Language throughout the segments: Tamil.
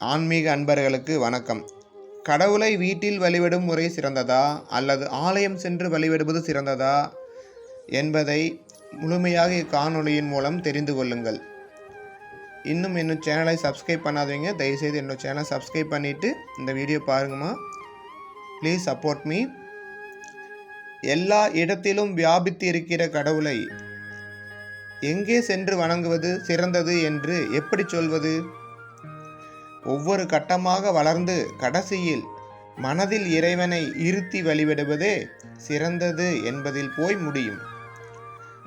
ஆன்மீக அன்பர்களுக்கு வணக்கம். கடவுளை வீட்டில் வழிபடும் முறை சிறந்ததா? அல்லது ஆலயம் சென்று வழிபடுவது சிறந்ததா? என்பதை முழுமையாக இக்காணொலியின் மூலம் தெரிந்து கொள்ளுங்கள். இன்னும் என்னோட சேனலை சப்ஸ்கிரைப் பண்ணாதவங்க தயவுசெய்து என்னோட சேனலை சப்ஸ்கிரைப் பண்ணிவிட்டு இந்த வீடியோ பாருங்கம்மா. ப்ளீஸ் சப்போர்ட் மீ எல்லா இடத்திலும் வியாபித்து இருக்கிற கடவுளை எங்கே சென்று வணங்குவது சிறந்தது என்று எப்படி சொல்வது? ஒவ்வொரு கட்டமாக வளர்ந்து கடைசியில் மனதில் இறைவனை இருத்தி வழிபடுவதே சிறந்தது என்பதில் போய் முடியும்.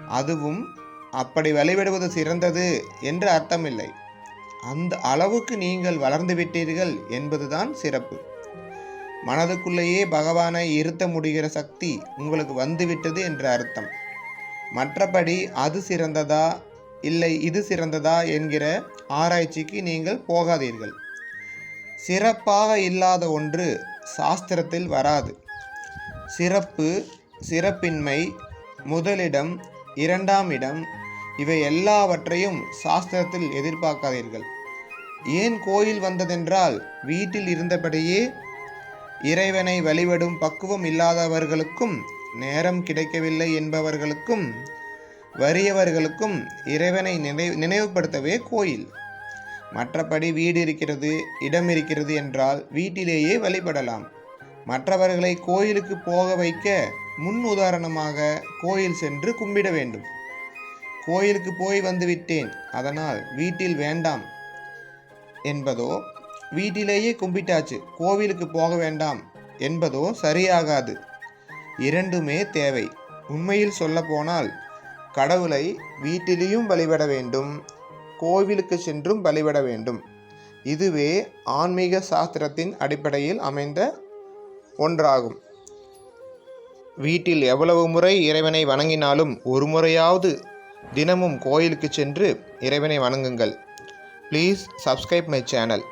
அதுவும் அப்படி வழிபடுவது சிறந்தது என்று அர்த்தமில்லை. அந்த அளவுக்கு நீங்கள் வளர்ந்து விட்டீர்கள் என்பதுதான் சிறப்பு. மனதுக்குள்ளேயே பகவானை இருத்த முடிகிற சக்தி உங்களுக்கு வந்துவிட்டது என்று அர்த்தம். மற்றபடி அது சிறந்ததா? இல்லை இது சிறந்ததா? என்கிற ஆராய்ச்சிக்கு நீங்கள் போகாதீர்கள். சிறப்பாக இல்லாத ஒன்று சாஸ்திரத்தில் வராது. சிறப்பு சிறப்பின்மை முதலிடம் இரண்டாம் இடம் இவை எல்லாவற்றையும் சாஸ்திரத்தில் எதிர்பார்க்காதீர்கள். ஏன் கோயில் வந்ததென்றால் வீட்டில் இருந்தபடியே இறைவனை வழிபடும் பக்குவம் இல்லாதவர்களுக்கும் நேரம் கிடைக்கவில்லை என்பவர்களுக்கும் வறியவர்களுக்கும் இறைவனை நினை நினைவுபடுத்தவே கோயில். மற்றபடி வீடு இருக்கிறது இடம் இருக்கிறது என்றால் வீட்டிலேயே வழிபடலாம். மற்றவர்களை கோயிலுக்கு போக வைக்க முன் உதாரணமாக கோயில் சென்று கும்பிட வேண்டும். கோயிலுக்கு போய் வந்து விட்டேன் அதனால் வீட்டில் வேண்டாம் என்பதோ வீட்டிலேயே கும்பிட்டாச்சு கோவிலுக்கு போக வேண்டாம் என்பதோ சரியாகாது. இரண்டுமே தேவை. உண்மையில் சொல்லப்போனால் கடவுளை வீட்டிலேயும் வழிபட வேண்டும். கோவிலுக்கு சென்றும் வழிபட வேண்டும். இதுவே ஆன்மீக சாஸ்திரத்தின் அடிப்படையில் அமைந்த ஒன்றாகும். வீட்டில் எவ்வளவு முறை இறைவனை வணங்கினாலும் ஒரு முறையாவது தினமும் கோயிலுக்கு சென்று இறைவனை வணங்குங்கள். Please subscribe my channel